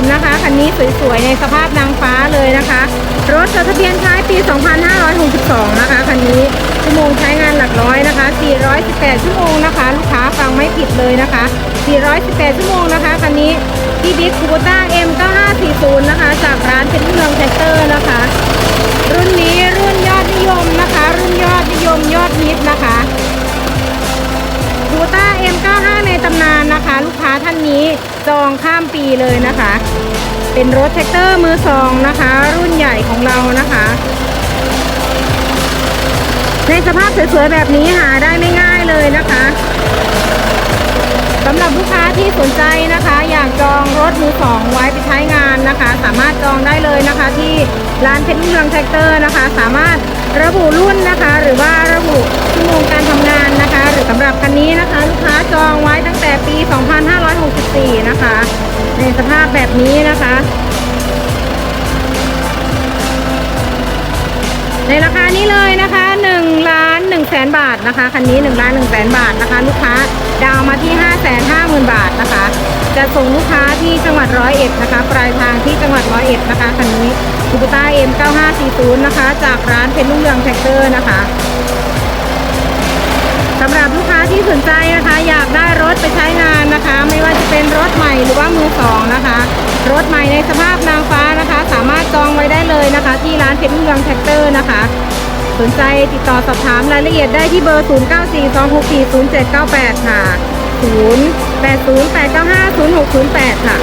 0 นะคะ คันนี้สวยๆ ในสภาพนางฟ้าเลยนะคะ รถจดทะเบียนท้ายปี 2562 นะคะ คันนี้ชั่วโมงใช้งานหลักร้อยนะคะ 418 ชั่วโมงนะคะ ลูกค้าฟังไม่ผิดเลยนะคะ 418 ชั่วโมงนะคะ คันนี้ที่บิ๊กคูต้า M9540 นะคะ จากร้านเป็นเมืองแท็กเตอร์นะคะ รุ่นนี้รุ่นยอดนิยมนะคะ รุ่นยอดนิยมยอดฮิตนะคะคูต้า M95 ในตำนานนะคะ ลูกค้าท่านนี้ จองข้ามปีเลยนะคะ เป็นรถแท็กเตอร์มือสองนะคะ รุ่นใหญ่ของเรานะคะ ในสภาพสวยๆแบบนี้หาได้ไม่ง่ายเลยนะคะสำหรับลูกค้าที่สนใจนะคะ อยากจองรถมือสองไว้ไปใช้งานนะคะ สามารถจองได้เลยนะคะที่ร้านเพชรเมืองแท็กเตอร์นะคะ สามารถระบุรุ่นนะคะ หรือว่าระบุชั่วโมงการทำงานนะคะ หรือสำหรับคันนี้นะคะ ลูกค้าจอง 2564 นะคะ ในสภาพแบบนี้นะคะ ในราคานี้เลยนะคะ1ล้าน1แสนบาทนะคะ คันนี้1ล้าน1แสนบาทนะคะ ลูกค้าดาวมาที่ 5 5 0 0 0 0 บาทนะคะ จะส่งลูกค้าที่จังหวัดร้อยเอ็ดนะคะ ปลายทางที่จังหวัดร้อยเอ็ดนะคะ คันนี้คูปต้า M9540 นะคะ จากร้านเพชรรุ่งเรืองแท็กเตอร์นะคะสำหรับลูกค้าที่สนใจนะคะ ถไปใช้งานนะคะ ไม่ว่าจะเป็นรถใหม่หรือว่ามือสองนะคะ รถใหม่ในสภาพนางฟ้านะคะ สามารถจองไว้ได้เลยนะคะ ที่ร้านเพชรเมืองแท็กเตอร์นะคะสนใจติดต่อสอบถามรายละเอียดได้ที่เบอร์ 0942640798 ค่ะ 0808950608 ค่ะ